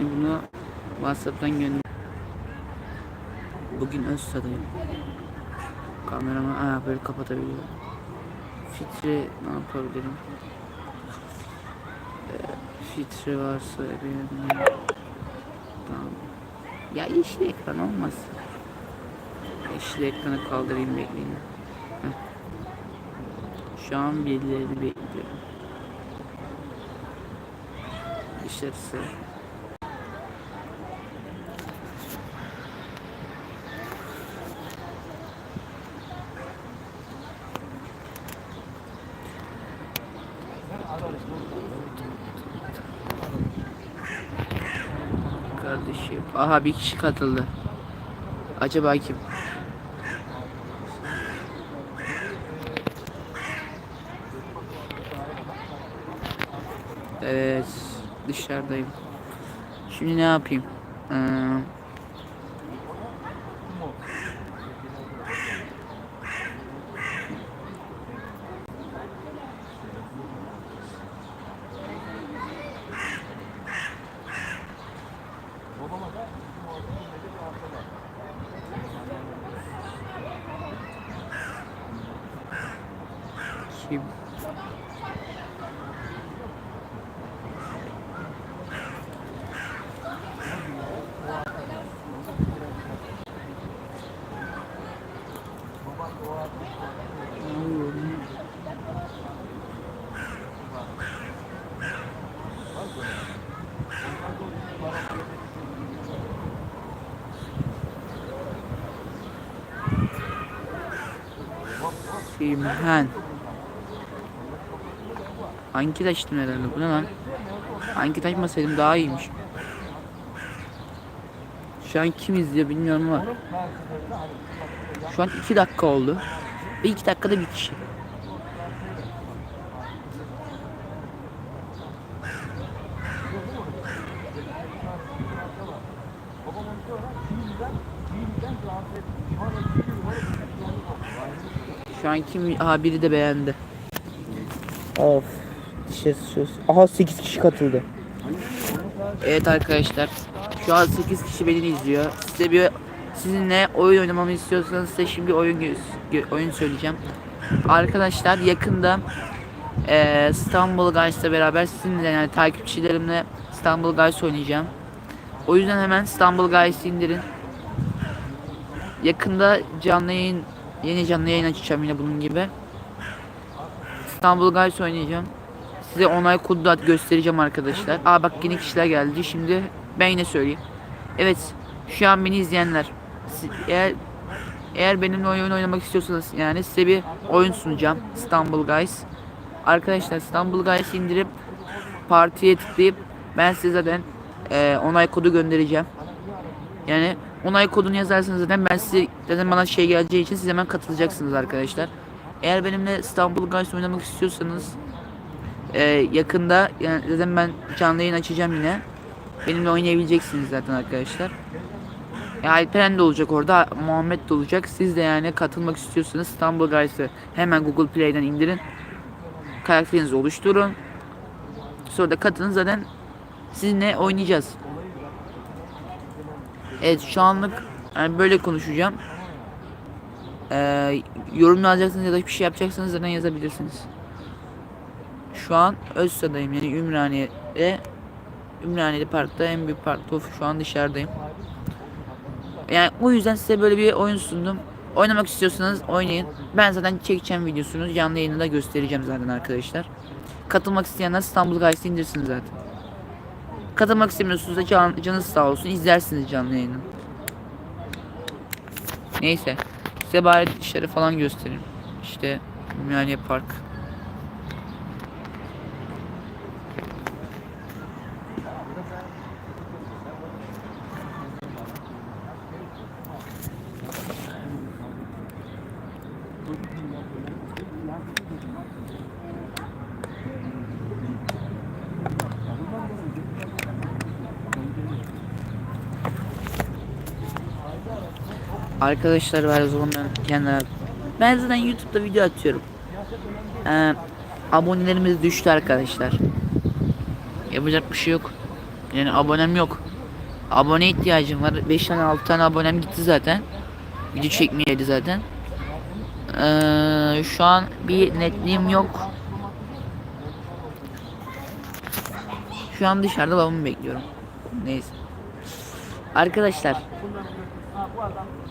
Şimdi bunu WhatsApp'tan gönder. Bugün Özsa'dayım. Kameramı aa, böyle kapatabiliyorum. Filtre ne yapabilirim? Ee, filtre varsa benim Tamam. Ya yeşil ekran olmaz. Yeşil ekranı kaldırayım bekleyin. Şu an birilerini bekliyorum. Dışarısı. Kardeşim. Aha bir kişi katıldı. Acaba kim? Evet. Dışarıdayım. Şimdi ne yapayım? Ee, kim? Simhen. Hangi taştım herhalde bu ne lan? Hangi taşmasaydım daha iyiymiş. Şu an kim izliyor bilmiyorum ama. Şu an 2 dakika oldu. Ve 2 dakikada bir kişi. Şu an kim? Aha biri de beğendi. Of. Dişe söz. Aha 8 kişi katıldı. Evet arkadaşlar. Şu an 8 kişi beni izliyor. Size bir sizinle oyun oynamamı istiyorsanız size şimdi oyun oyun söyleyeceğim. Arkadaşlar yakında eee İstanbul Guys'la beraber sizinle yani takipçilerimle İstanbul Guys oynayacağım. O yüzden hemen İstanbul Guys'ı indirin. Yakında canlı yayın yeni canlı yayın açacağım yine bunun gibi. İstanbul Guys oynayacağım. Size onay kodu da göstereceğim arkadaşlar. Aa bak yeni kişiler geldi. Şimdi ben yine söyleyeyim. Evet. Şu an beni izleyenler. Eğer eğer benimle oyun oynamak istiyorsanız yani size bir oyun sunacağım. İstanbul Guys. Arkadaşlar İstanbul Guys indirip partiye tıklayıp ben size zaten eee, onay kodu göndereceğim. Yani onay kodunu yazarsanız zaten ben size zaten bana şey geleceği için siz hemen katılacaksınız arkadaşlar. Eğer benimle İstanbul Guys oynamak istiyorsanız ee, yakında yani zaten ben canlı yayın açacağım yine. Benimle oynayabileceksiniz zaten arkadaşlar. Ya Alperen de olacak orada, Muhammed de olacak. Siz de yani katılmak istiyorsanız İstanbul Guys'ı hemen Google Play'den indirin. Karakterinizi oluşturun. Sonra da katılın zaten sizinle oynayacağız. Evet şu anlık yani böyle konuşacağım. Ee, yorum yazacaksınız ya da bir şey yapacaksanız zaten yazabilirsiniz. Şu an Özsa'dayım yani Ümraniye'de Ümraniye'de parkta en büyük parkta of şu an dışarıdayım. Yani o yüzden size böyle bir oyun sundum. Oynamak istiyorsanız oynayın. Ben zaten çekeceğim videosunu canlı yayında göstereceğim zaten arkadaşlar. Katılmak isteyenler İstanbul Guys'ı indirsin zaten. Katılmak istemiyorsunuz da can, canınız sağ olsun izlersiniz canlı yayını. Neyse. Size bari dışarı falan göstereyim. İşte Ümraniye Park. Arkadaşlar var o zaman ben kenara ben zaten YouTube'da video atıyorum. Ee, abonelerimiz düştü arkadaşlar. Yapacak bir şey yok. Yani abonem yok. Abone ihtiyacım var. 5 tane 6 tane abonem gitti zaten. Video çekmeyeydi zaten. Ee, şu an bir netliğim yok. Şu an dışarıda babamı bekliyorum. Neyse. Arkadaşlar.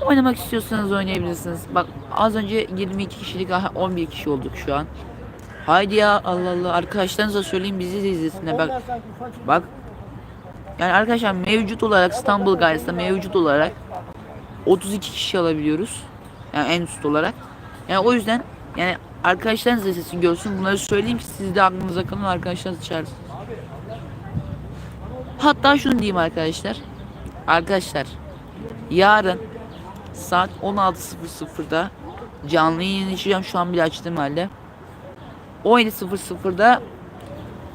Oynamak istiyorsanız oynayabilirsiniz. Bak az önce 22 kişilik aha 11 kişi olduk şu an. Haydi ya Allah Allah arkadaşlarınıza söyleyin bizi de izlesinler bak. Bak. Yani arkadaşlar mevcut olarak İstanbul Guys'ta mevcut olarak 32 kişi alabiliyoruz. Yani en üst olarak. Yani o yüzden yani arkadaşlarınız da sesini görsün. Bunları söyleyeyim ki siz de aklınıza kalın arkadaşlarınız çağırsın. Hatta şunu diyeyim arkadaşlar. Arkadaşlar yarın saat 16.00'da canlı yayın açacağım. Şu an bile açtığım halde. 17.00'da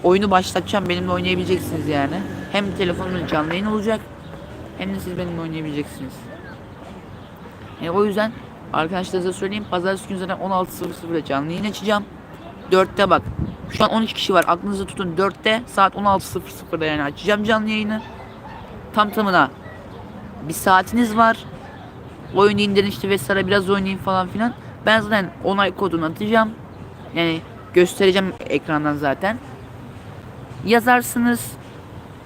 oyunu başlatacağım. Benimle oynayabileceksiniz yani. Hem telefonumda canlı yayın olacak. Hem de siz benimle oynayabileceksiniz. Yani o yüzden arkadaşlarınıza söyleyeyim. Pazartesi günü zaten 16.00'da canlı yayın açacağım. 4'te bak. Şu an 13 kişi var. Aklınızda tutun. 4'te saat 16.00'da yani açacağım canlı yayını. Tam tamına bir saatiniz var. Oyunu indirin işte vesaire biraz oynayın falan filan. Ben zaten onay kodunu atacağım. Yani göstereceğim ekrandan zaten. Yazarsınız.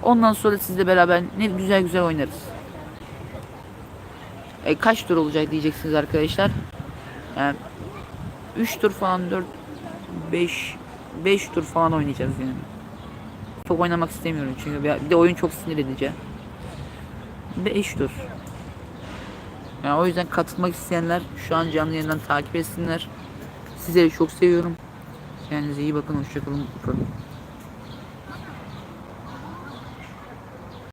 Ondan sonra sizle beraber ne güzel güzel oynarız. E, kaç tur olacak diyeceksiniz arkadaşlar. Yani 3 tur falan 4 5 5 tur falan oynayacağız yani. Çok oynamak istemiyorum çünkü bir de oyun çok sinir edici. 5 tur. Yani o yüzden katılmak isteyenler şu an canlı yayından takip etsinler. Sizleri çok seviyorum. Kendinize iyi bakın. Hoşçakalın.